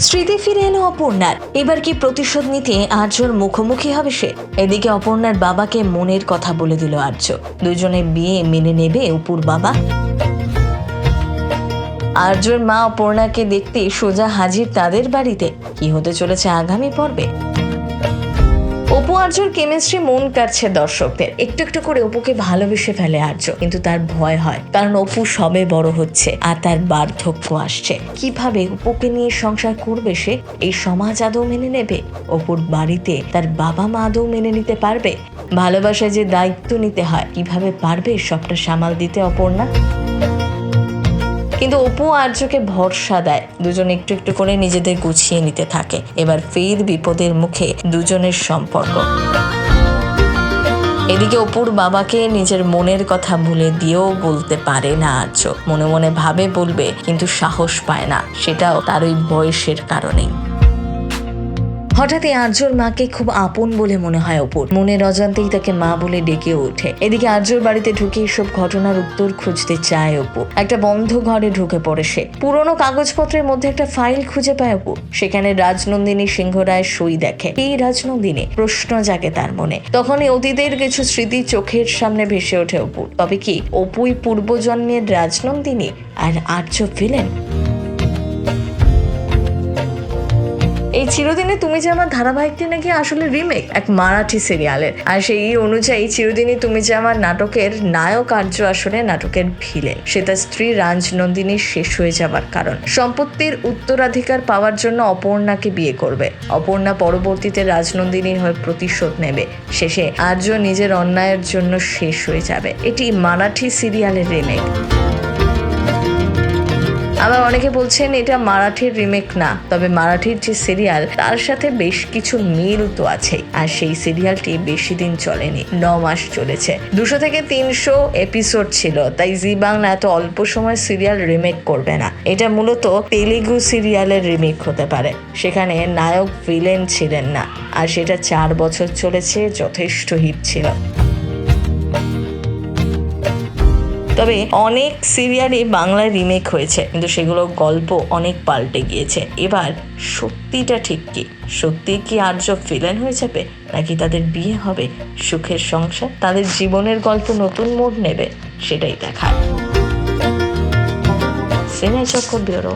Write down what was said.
স্মৃতি ফিরে এলো অপর্ণার। এবার কি প্রতিশোধ নিতে আর্যর মুখোমুখি হবে সে? এদিকে অপর্ণার বাবাকে মনের কথা বলে দিল আর্য। দুজনে বিয়ে মেনে নেবে অপুর বাবা। আর্যর মা অপর্ণাকে দেখতে সোজা হাজির তাদের বাড়িতে। কি হতে চলেছে আগামী পর্বে? অপু আর্যর কেমিস্ট্রি মন কাটছে দর্শকদের। একটু একটু করে অপুকে ভালোবেসে ফেলে আর্য। কিন্তু তার ভয় হয়, কারণ অপু সবে বড় হচ্ছে আর তার বার্ধক্য আসছে। কীভাবে অপুকে নিয়ে সংসার করবে সে? এই সমাজ আদৌ মেনে নেবে? অপুর বাড়িতে তার বাবা মা আদৌ মেনে নিতে পারবে? ভালোবাসায় যে দায়িত্ব নিতে হয়, কীভাবে পারবে সবটা সামাল দিতে অপর্ণা? কিন্তু অপু আর্যকে ভরসা দেয়। দুজন একটু একটু করে নিজেদের গুছিয়ে নিতে থাকে। এবার ফের বিপদের মুখে দুজনের সম্পর্ক। এদিকে অপুর বাবাকে নিজের মনের কথা ভুলে দিয়েও বলতে পারে না আর্য মনে মনে ভাবে বলবে, কিন্তু সাহস পায় না। সেটাও তার ওই বয়সের কারণেই। হঠাৎই আর্যর মাকে খুব আপন বলে মনে হয় অপুর মনের অজান্তেই তাকে মা বলে ডেকে ওঠে। এদিকে আর্যর বাড়িতে ঢুকে এসব ঘটনার উত্তর খুঁজতে চায় অপু। একটা বন্ধ ঘরে ঢুকে পড়ে সে। পুরনো কাগজপত্রের মধ্যে একটা ফাইল খুঁজে পায় অপু। সেখানে রাজনন্দিনী সিংহ রায় সই দেখে। এই রাজনন্দিনী প্রশ্ন জাগে তার মনে। তখনই অতীতের কিছু স্মৃতি চোখের সামনে ভেসে ওঠে অপুর তবে কি অপুই পূর্বজন্মের রাজনন্দিনী আর আর্য ভিলেন এই চিরদিনে তুমি যে আমার ধারাবাহিকটি নাকি আসলে রিমেক এক মারাঠি সিরিয়ালের আর সেই অনুযায়ী চিরদিনই তুমি যে আমার নাটকের নায়ক আর্য আসলে নাটকের ভিলেন। সে তার স্ত্রী রাজনন্দিনীর শেষ হয়ে যাবার কারণ। সম্পত্তির উত্তরাধিকার পাওয়ার জন্য অপর্ণাকে বিয়ে করবে। অপর্ণা পরবর্তীতে রাজনন্দিনীর হয়ে প্রতিশোধ নেবে। শেষে আর্য নিজের অন্যায়ের জন্য শেষ হয়ে যাবে। এটি মারাঠি সিরিয়ালের রিমেক আবার অনেকে বলছেন এটা মারাঠির রিমেক না, তবে মারাঠির যে সিরিয়াল তার সাথে বেশ কিছু মিল তো আছে আর সেই সিরিয়ালটি বেশি দিন চলেনি ন মাস চলেছে। দুশো থেকে তিনশো এপিসোড ছিল, তাই জি বাংলা এত অল্প সময় সিরিয়াল রিমেক করবে না। এটা মূলত তেলেগু সিরিয়ালের রিমেক হতে পারে। সেখানে নায়ক ভিলেন ছিলেন না, আর সেটা চার বছর চলেছে, যথেষ্ট হিট ছিল। তবে অনেক সিরিয়ালে বাংলা রিমেক হয়েছে, কিন্তু সেগুলো গল্প অনেক পাল্টে গিয়েছে। এবার সত্যিটা ঠিক কি? সত্যি কি আর্য ফিলেন হয়ে যাবে, নাকি তাদের বিয়ে হবে? সুখের সংসার, তাদের জীবনের গল্প নতুন মোড় নেবে, সেটাই দেখার। সেনাই চক্র ব্যুরো।